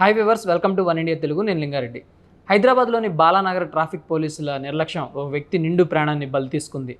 Hi viewers welcome to one India Telugu నేను లింగారెడ్డి. హైదరాబాద్లోని Balanagar traffic పోలీసుల నిర్లక్ష్యం ఓ వ్యక్తి నిండు ప్రాణాన్ని బలి తీసుకుంది.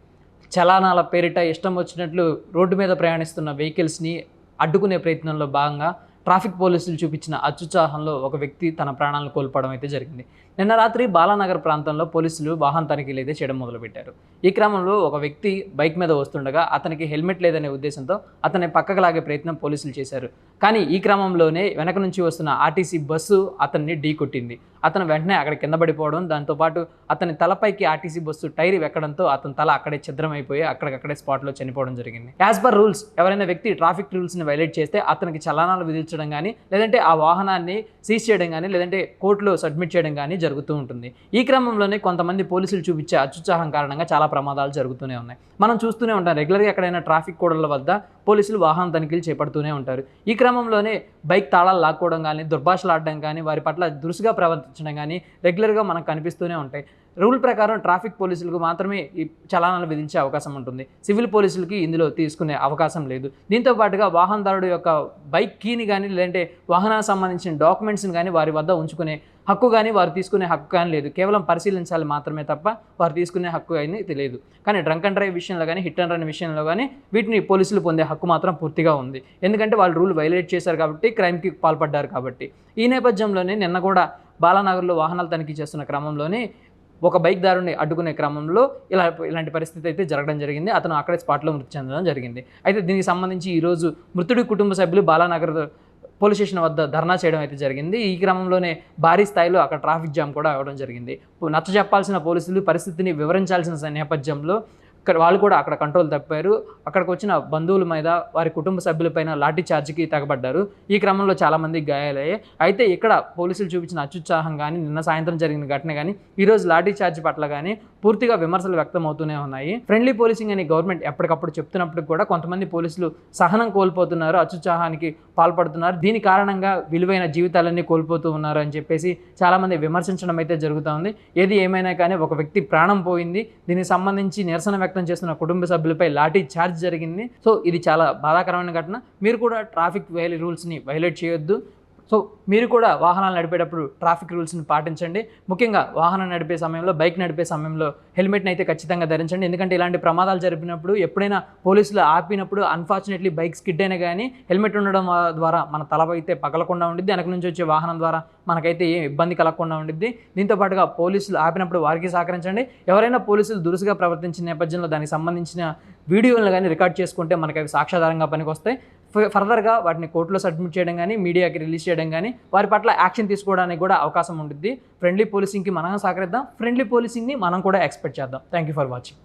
చలానాల పేరిట ఇష్టం వచ్చినట్లు రోడ్డు మీద ప్రయాణిస్తున్న వెహికల్స్ని అడ్డుకునే ప్రయత్నంలో భాగంగా ట్రాఫిక్ పోలీసులు చూపించిన అత్యుత్సాహంలో ఒక వ్యక్తి తన ప్రాణాలను కోల్పోవడం అయితే జరిగింది. నిన్న రాత్రి బాలానగర్ ప్రాంతంలో పోలీసులు వాహన తనిఖీలు అయితే చేయడం మొదలుపెట్టారు. ఈ క్రమంలో ఒక వ్యక్తి బైక్ మీద వస్తుండగా అతనికి హెల్మెట్ లేదనే ఉద్దేశంతో అతన్ని పక్కకు లాగే ప్రయత్నం పోలీసులు చేశారు. కానీ ఈ క్రమంలోనే వెనక నుంచి వస్తున్న ఆర్టీసీ బస్సు అతన్ని ఢీ కొట్టింది. అతను వెంటనే అక్కడ కింద పడిపోవడం దాంతోపాటు అతని తలపైకి ఆర్టీసీ బస్సు టైర్ ఎక్కడంతో అతని తల అక్కడే ఛిద్రమైపోయి అక్కడికక్కడే స్పాట్లో చనిపోవడం జరిగింది. యాజ్ పర్ రూల్స్ ఎవరైనా వ్యక్తి ట్రాఫిక్ రూల్స్ని వైలేట్ చేస్తే అతనికి చలానాలు విధించడం కానీ లేదంటే ఆ వాహనాన్ని సీజ్ చేయడం కానీ లేదంటే కోర్టులో సబ్మిట్ చేయడం కానీ జరుగుతూ ఉంటుంది. ఈ క్రమంలోనే కొంతమంది పోలీసులు చూపించే అత్యుత్సాహం కారణంగా చాలా ప్రమాదాలు జరుగుతూనే ఉన్నాయి. మనం చూస్తూనే ఉంటాం. రెగ్యులర్గా ఎక్కడైనా ట్రాఫిక్ కోడల వద్ద పోలీసులు వాహన తనిఖీలు చేపడుతూనే ఉంటారు. ఈ క్రమంలోనే బైక్ తాళాలు లాక్కోవడం కానీ దుర్భాషలాడడం కానీ వారి పట్ల దురుసుగా ప్రవర్తించడం కానీ రెగ్యులర్గా మనకు కనిపిస్తూనే ఉంటాయి. రూల్ ప్రకారం ట్రాఫిక్ పోలీసులకు మాత్రమే ఈ చలానాలు విధించే అవకాశం ఉంటుంది. సివిల్ పోలీసులకి ఇందులో తీసుకునే అవకాశం లేదు. దీంతో పాటుగా వాహనదారుడు యొక్క బైక్ కీని కానీ లేదంటే వాహనానికి సంబంధించిన డాక్యుమెంట్స్ని కానీ వారి వద్ద ఉంచుకునే హక్కు కానీ వారు తీసుకునే హక్కు కానీ లేదు. కేవలం పరిశీలించాలి మాత్రమే తప్ప వారు తీసుకునే హక్కు అని తెలియదు. కానీ డ్రంక్ అండ్ డ్రైవ్ విషయంలో కానీ హిట్ అండ్ రన్ విషయంలో కానీ వీటిని పోలీసులు పొందే హక్కు మాత్రం పూర్తిగా ఉంది. ఎందుకంటే వాళ్ళు రూల్ వైలేట్ చేశారు కాబట్టి క్రైమ్కి పాల్పడ్డారు కాబట్టి. ఈ నేపథ్యంలోనే నిన్న కూడా బాలానగర్లో వాహనాలు తనిఖీ చేస్తున్న క్రమంలోనే ఒక బైక్ దారుని అడ్డుకునే క్రమంలో ఇలా ఇలాంటి పరిస్థితి అయితే జరగడం జరిగింది. అతను అక్కడే స్పాట్లో మృతి చెందడం జరిగింది. అయితే దీనికి సంబంధించి ఈరోజు మృతుడి కుటుంబ సభ్యులు బాలానగర్ పోలీస్ స్టేషన్ వద్ద ధర్నా చేయడం అయితే జరిగింది. ఈ క్రమంలోనే భారీ స్థాయిలో అక్కడ ట్రాఫిక్ జామ్ కూడా అవ్వడం జరిగింది. నచ్చ చెప్పాల్సిన పోలీసులు పరిస్థితిని వివరించాల్సిన నేపథ్యంలో ఇక్కడ వాళ్ళు కూడా అక్కడ కంట్రోల్ తప్పారు. అక్కడికి వచ్చిన బంధువుల మీద వారి కుటుంబ సభ్యులపైన లాఠీ ఛార్జ్కి తెగబడ్డారు. ఈ క్రమంలో చాలామంది గాయాలయ్యాయి. అయితే ఇక్కడ పోలీసులు చూపించిన అత్యుత్సాహం కానీ నిన్న సాయంత్రం జరిగిన ఘటన కానీ ఈరోజు లాఠీ చార్జ్ పట్ల కానీ పూర్తిగా విమర్శలు వ్యక్తం అవుతూనే ఉన్నాయి. ఫ్రెండ్లీ పోలీసింగ్ అని గవర్నమెంట్ ఎప్పటికప్పుడు చెప్తున్నప్పుడు కూడా కొంతమంది పోలీసులు సహనం కోల్పోతున్నారు అత్యుత్సాహానికి పాల్పడుతున్నారు. దీని కారణంగా విలువైన జీవితాలన్నీ కోల్పోతూ ఉన్నారు అని చెప్పేసి చాలామంది విమర్శించడం అయితే జరుగుతూ ఉంది ఏది ఏమైనా కానీ ఒక వ్యక్తి ప్రాణం పోయింది. దీనికి సంబంధించి నిరసన వ్యక్తం చేస్తున్న కుటుంబ సభ్యులపై లాఠీ చార్జ్ జరిగింది. సో ఇది చాలా బాధాకరమైన ఘటన. మీరు కూడా ట్రాఫిక్ వైల్ రూల్స్ని వైలేట్ చేయొద్దు. సో మీరు కూడా వాహనాలు నడిపేటప్పుడు ట్రాఫిక్ రూల్స్ని పాటించండి. ముఖ్యంగా వాహనం నడిపే సమయంలో బైక్ నడిపే సమయంలో హెల్మెట్ని అయితే ఖచ్చితంగా ధరించండి. ఎందుకంటే ఇలాంటి ప్రమాదాలు జరిపినప్పుడు ఎప్పుడైనా పోలీసులు ఆపినప్పుడు అన్ఫార్చునేట్లీ బైక్ స్కిడ్ అయినా కానీ హెల్మెట్ ఉండడం ద్వారా మన తలపైతే పగలకుండా ఉండిద్ది. వెనక నుంచి వచ్చే వాహనం ద్వారా మనకైతే ఏం ఇబ్బంది కలగకుండా ఉండిద్ది. దీంతో పాటుగా పోలీసులు ఆపినప్పుడు వారికి సహకరించండి. ఎవరైనా పోలీసులు దురుసుగా ప్రవర్తించిన నేపథ్యంలో దానికి సంబంధించిన వీడియోలను కానీ రికార్డ్ చేసుకుంటే మనకి అవి సాక్ష్యాధారంగా పనికొస్తాయి. ఫర్దర్గా వాటిని కోర్టులో సబ్మిట్ చేయడం కానీ మీడియాకి రిలీజ్ చేయడం కానీ వారి పట్ల యాక్షన్ తీసుకోవడానికి కూడా అవకాశం ఉంటుంది ఫ్రెండ్లీ పోలీసింగ్కి మనం సహకరిద్దాం. ఫ్రెండ్లీ పోలీసింగ్ని మనం కూడా ఎక్స్పెక్ట్ చేద్దాం. Thank you for watching.